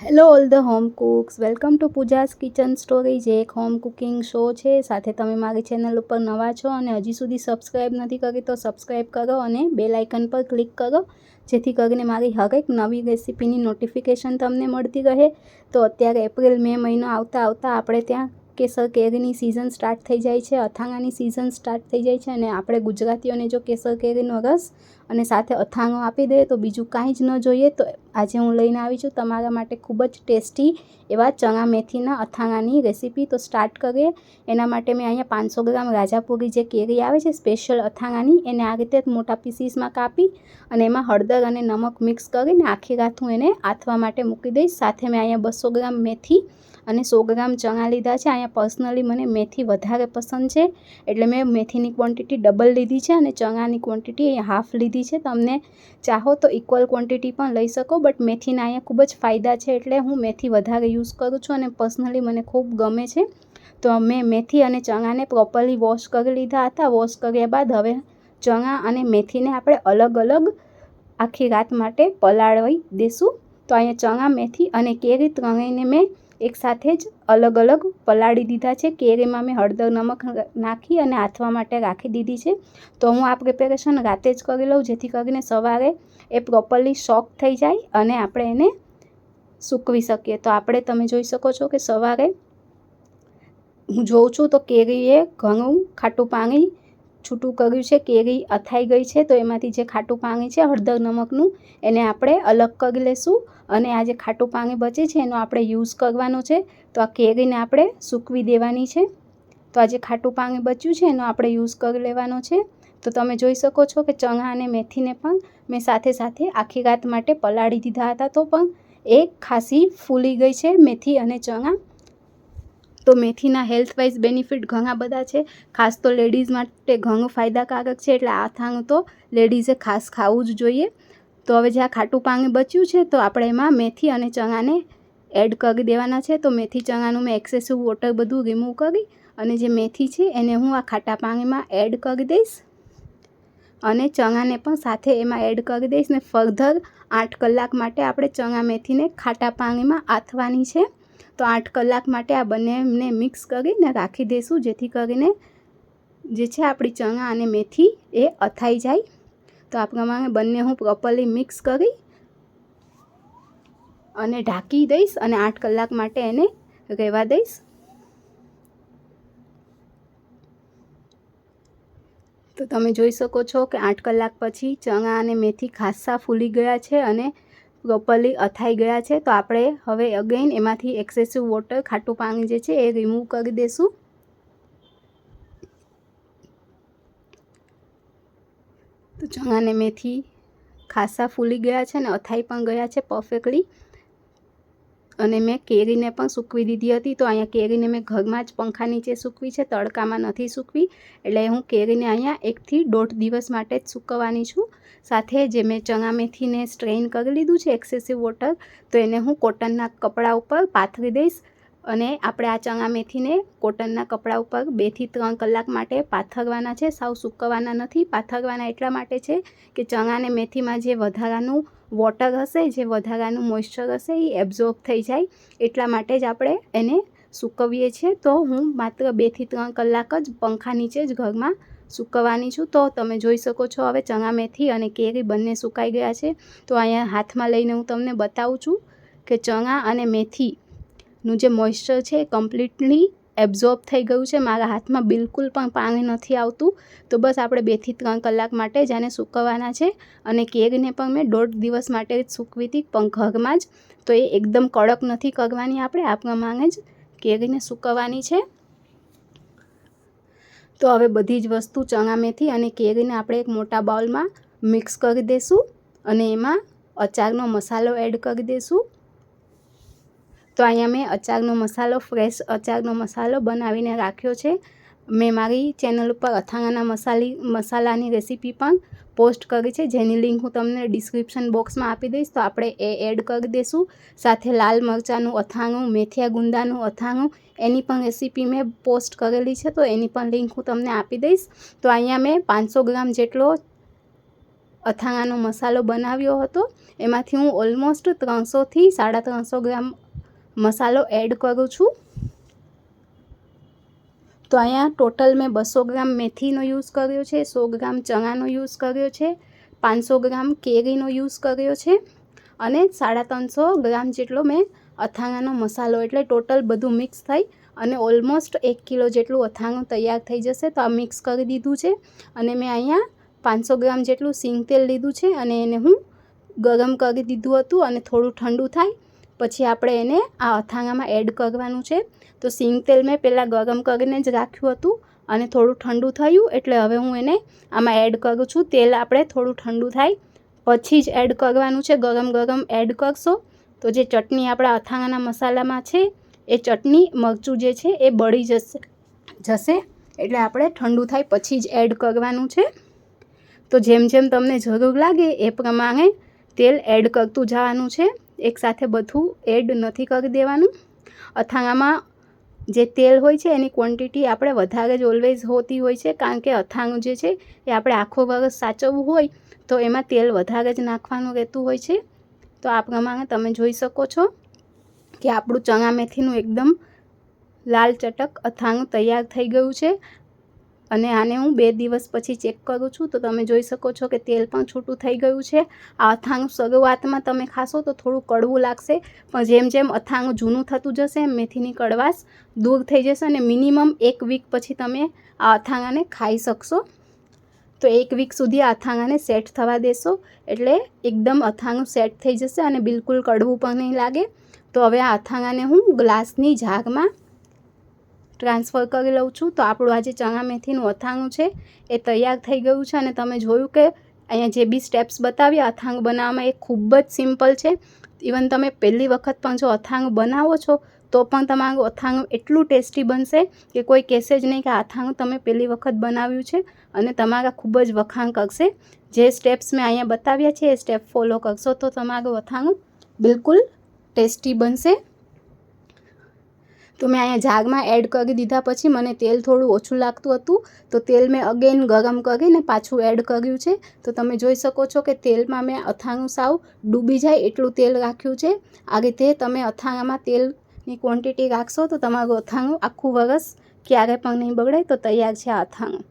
Hello all the home cooks welcome to Pooja's kitchen story જે એક home cooking show છે. સાથે તમે મારી ચેનલ ઉપર નવા છો અને હજી સુધી સબસ્ક્રાઈબ નથી કરી તો સબસ્ક્રાઈબ કરો અને બેલ આઇકન પર ક્લિક કરો, જેથી કરીને મારી હરેક નવી રેસિપીની નોટિફિકેશન તમને મળતી રહે. તો અત્યારે એપ્રિલ મે મહિનો આવતા આવતા આપણે ત્યાં કેસર કેરીની સિઝન સ્ટાર્ટ થઈ જાય છે, અથાણાની સિઝન સ્ટાર્ટ થઈ જાય છે અને આપણે ગુજરાતીઓને જો કેસર કેરીનો રસ અને સાથે અથાણું આપી દે તો બીજું કાંઈ જ ન જોઈએ, તો આજે હું લઈને આવી છું તમારા માટે ખૂબ જ ટેસ્ટી એવા ચણા મેથીના અથાણાની રેસીપી. તો સ્ટાર્ટ કરીએ. એના માટે મેં અહીંયા પાંચસો ગ્રામ રાજાપુરી જે કેરી આવે છે સ્પેશિયલ અથાણાની, એને આ રીતે મોટા પીસીસમાં કાપી અને એમાં હળદર અને નમક મિક્સ કરીને આખી રાત હું એને આથવા માટે મૂકી દઈશ. સાથે મેં અહીંયા બસો ગ્રામ મેથી અને સો ગ્રામ ચણા લીધા છે. અહીંયા પર્સનલી મને મેથી વધારે પસંદ છે. એટલે મેં મેથીની ક્વોન્ટિટી ડબલ લીધી છે અને ચણાની ક્વોન્ટિટી હાફ લીધી છે. તમને ચાહો તો ઇક્વલ ક્વોન્ટિટી પણ લઈ શકો બટ મેથીના અહીંયા ખૂબ જ ફાયદા છે. એટલે હું મેથી વધારે યુઝ કરું છું અને પર્સનલી મને ખૂબ ગમે છે. તો મેં મેથી અને ચણાને પ્રોપરલી વોશ કરી લીધા હતા. વોશ કર્યા બાદ હવે ચણા અને મેથીને આપણે અલગ અલગ આખી રાત માટે પલાળવી દઈશું તો અહીંયા ચણા, મેથી અને કેરી ત્રણેયને મેં એકસાથે જ અલગ અલગ પલાળી દીધા છે. કેરીમાં મેં હળદર, નમક નાખી અને આથવા માટે રાખી દીધી છે. તો હું આ પ્રિપેરેશન રાતે જ કરી લઉં, જેથી કરીને સવારે એ પ્રોપરલી શોક થઈ જાય અને આપણે એને સૂકવી શકીએ. તો આપણે તમે જોઈ શકો છો કે સવારે હું જોઉં છું તો કેરીએ ઘણું ખાટું પાણી છૂટું કર્યું છે કેરી અથાઈ ગઈ છે, તો એમાંથી જે ખાટું પાણી છે, હળદર નમકનું, એને આપણે અલગ કરી લઈશું અને આ જે ખાટું પાણી બચે છે, એનો આપણે યુઝ કરવાનો છે. તો આ કેરીને આપણે સૂકવી દેવાની છે. તો આ જે ખાટું પાણી બચ્યું છે, એનો આપણે યુઝ કરી લેવાનો છે. તો તમે જોઈ શકો છો કે ચણા અને મેથીને પણ મેં સાથે સાથે આખી રાત માટે પલાળી દીધા હતા, તો પણ એ ખાસી ફૂલી ગઈ છે મેથી અને ચણા. તો મેથીના હેલ્થ વાઇઝ બેનિફિટ ઘણા બધા છે. ખાસ તો લેડીઝ માટે ઘણું ફાયદાકારક છે, એટલે આ થાંગ તો લેડીઝે ખાસ ખાવું જ જોઈએ. તો હવે જે આ ખાટું પાણી બચ્યું છે, તો આપણે એમાં મેથી અને ચણાને એડ કરી દેવાના છે. તો મેથી, ચણાનું મેં એક્સેસિવ વોટર બધું રિમૂવ કરી અને જે મેથી છે, એને હું આ ખાટા પાણીમાં એડ કરી દઈશ. અને ચણાને પણ સાથે એમાં એડ કરી દઈશ ને ફર્ધર આઠ કલાક માટે આપણે ચણા મેથીને ખાટા પાણીમાં આથવાની છે. તો આઠ કલાક માટે આ બંનેને મિક્સ કરીને રાખી દઈશું, જેથી કરીને જે છે આપણી ચણા અને મેથી એ અથાઈ જાય. તો આ પ્રમાણે બંને હું પ્રોપરલી મિક્સ કરી અને ઢાંકી દઈશ અને આઠ કલાક માટે એને રહેવા દઈશ. તો તમે જોઈ શકો છો કે આઠ કલાક પછી ચણા અને મેથી ખાસ્સા ફૂલી ગયા છે અને પ્રોપરલી અથાઈ ગયા છે, તો આપણે હવે અગેન એમાંથી એક્સેસિવ વોટર ખાટું પાણી જે છે એ રિમૂવ કરી દઈશું તો ચણાને મેથી ખાસા ફૂલી ગયા છે ને અથાઈ પણ ગયા છે પરફેક્ટલી અને મેં કેરીને પણ સૂકવી દીધી હતી. તો અહીંયા કેરીને મેં ઘરમાં જ પંખા નીચે સૂકવી છે, તડકામાં નથી સૂકવી. એટલે હું કેરીને અહીંયા એકથી દોઢ દિવસ માટે જ સૂકવવાની છું. સાથે જે મેં ચણા મેથીને સ્ટ્રેઇન કરી લીધું છે, એક્સેસિવ વોટર, તો એને હું કોટનના કપડા ઉપર પાથરી દઈશ. અને આપણે આ ચણા મેથીને કોટનના કપડા ઉપર બેથી ત્રણ કલાક માટે પાથરવાના છે. સાવ સૂકવવાના નથી, પાથરવાના એટલા માટે છે કે ચણાને મેથીમાં જે વધારાનું વોટર હશે, જે વધારાનું મોઇશ્ચર હશે એ એબ્ઝોર્બ થઈ જાય. એટલા માટે જ આપણે એને સૂકવીએ છીએ. તો હું માત્ર બેથી ત્રણ કલાક જ પંખા નીચે જ ઘરમાં સૂકવવાની છું. તો તમે જોઈ શકો છો, હવે ચણા મેથી અને કેરી બંને સુકાઈ ગયા છે. તો અહીંયા હાથમાં લઈને હું તમને બતાવું છું કે ચણા અને મેથીનું જે મોઇશ્ચર છે, એ કમ્પ્લીટલી એબ્ઝોર્બ થઈ ગયું છે, મારા હાથમાં બિલકુલ પણ પાણી નથી આવતું. તો બસ આપણે બેથી ત્રણ કલાક માટે જ આને સૂકવવાના છે અને કેકને પણ મેં દોઢ દિવસ માટે જ સૂકવી હતી, પણ ઘરમાં જ. તો એ એકદમ કડક નથી કરવાની આપણે, આ પ્રમાણે જ કેકને સૂકવવાની છે. તો હવે બધી જ વસ્તુ ચણા મેથી અને કેરીને આપણે એક મોટા બાઉલમાં મિક્સ કરી દઈશું અને એમાં અચારનો મસાલો એડ કરી દઈશું તો અહીંયા મેં અચારનો મસાલો ફ્રેશ અચારનો મસાલો બનાવીને રાખ્યો છે. મેં મારી ચેનલ ઉપર અથાણાના મસાલી, મસાલાની રેસીપી પણ પોસ્ટ કરી છે. જેની લિંક હું તમને ડિસ્ક્રિપ્શન બોક્સમાં આપી દઈશ. તો આપણે એ એડ કરી દઈશું. સાથે લાલ મરચાંનું અથાણું, મેથિયા ગુંદાનું અથાણું, એની પણ રેસીપી મેં પોસ્ટ કરેલી છે. તો એની પણ લિંક હું તમને આપી દઈશ. તો અહીંયા મેં પાંચસો ગ્રામ જેટલો અથાણાનો મસાલો બનાવ્યો હતો. એમાંથી હું ઓલમોસ્ટ ત્રણસોથી સાડા ત્રણસો ગ્રામ મસાલો એડ કરું છું. તો અહીંયા ટોટલ મેં બસો ગ્રામ મેથીનો યુઝ કર્યો છે, સો ગ્રામ ચણાનો યુઝ કર્યો છે, પાંચસો ગ્રામ કેરીનો યુઝ કર્યો છે અને સાડા ત્રણસો ગ્રામ જેટલો મેં અથાણાનો મસાલો, એટલે ટોટલ બધું મિક્સ થઈ અને ઓલમોસ્ટ એક કિલો જેટલું અથાણું તૈયાર થઈ જશે તો આ મિક્સ કરી દીધું છે. અને મેં અહીંયા પાંચસો ગ્રામ જેટલું સિંગ તેલ લીધું છે અને એને હું ગરમ કરી દીધું હતું અને થોડું ઠંડુ થાય પછી આપણે એને આ અથાણામાં એડ કરવાનું છે. તો સિંગ તેલ મેં પહેલાં ગરમ કરીને જ રાખ્યું હતું અને થોડું ઠંડુ થયું એટલે હવે હું એને આમાં એડ કરું છું. તેલ આપણે થોડું ઠંડુ થાય પછી જ એડ કરવાનું છે. ગરમ ગરમ એડ કરશો તો જે ચટણી આપણા અથાણાના મસાલામાં છે, એ ચટણી, મરચું જે છે, એ બળી જશે. જશે એટલે આપણે ઠંડુ થાય પછી જ એડ કરવાનું છે. તો જેમ જેમ તમને જરૂર લાગે એ પ્રમાણે તેલ એડ કરતું જવાનું છે. એકસાથે બધું એડ નથી કરી દેવાનું. અથાણામાં જે તેલ હોય છે, એની ક્વોન્ટિટી આપણે વધારે જ ઓલવેઝ હોતી હોય છે, કારણ કે અથાણું જે છે, એ આપણે આખો વરસ સાચવવું હોય, તો એમાં તેલ વધારે જ નાખવાનું રહેતું હોય છે. તો આ પ્રમાણે તમે જોઈ શકો છો કે આપણું ચણા મેથીનું એકદમ લાલ ચટક અથાણું તૈયાર થઈ ગયું છે. અને આને હું બે દિવસ પછી ચેક કરું છું. તો તમે જોઈ શકો છો કે તેલ પણ છૂટું થઈ ગયું છે. આ અથાણું શરૂઆતમાં તમે ખાશો તો થોડું કડવું લાગશે. પણ જેમ જેમ અથાણું જૂનું થતું જશે, એમ મેથીની કડવાશ દૂર થઈ જશે અને મિનિમમ એક વીક પછી તમે આ અથાણાને ખાઈ શકશો. તો એક વીક સુધી આ અથાણાને સેટ થવા દેશો. એટલે એકદમ અથાણું સેટ થઈ જશે અને બિલકુલ કડવું પણ નહીં લાગે. તો હવે આ અથાણાને હું ગ્લાસની જાગમાં ટ્રાન્સફર કરી લઉં છું. તો આપણું આજે ચણા મેથીનું અથાણું છે, એ તૈયાર થઈ ગયું છે અને તમે જોયું કે અહીંયા જે બી સ્ટેપ્સ બતાવ્યા, અથાણું બનાવવામાં એ ખૂબ જ સિમ્પલ છે. ઇવન તમે પહેલી વખત પણ જો અથાણું બનાવો છો, તો પણ તમારું અથાણું એટલું ટેસ્ટી બનશે કે કોઈ કહેશે જ નહીં કે અથાણું તમે પહેલી વખત બનાવ્યું છે અને તમારા ખૂબ જ વખાણ કરશે. જે સ્ટેપ્સ મેં અહીંયા બતાવ્યા છે, એ સ્ટેપ ફોલો કરશો તો તમારું અથાણું બિલકુલ ટેસ્ટી બનશે. તો મેં અહીંયા જાગમાં એડ કરી દીધા પછી મને તેલ થોડું ઓછું લાગતું હતું. તો તેલ મેં અગેન ગરમ કરીને પાછું એડ કર્યું છે. તો તમે જોઈ શકો છો કે તેલમાં મેં અથાણું સાવ ડૂબી જાય એટલું તેલ રાખ્યું છે. આ રીતે તમે અથાણામાં તેલની ક્વોન્ટિટી રાખશો તો તમારું અથાણું આખું વરસ ક્યારે પણ નહીં બગડે તો તૈયાર છે આ અથાણું.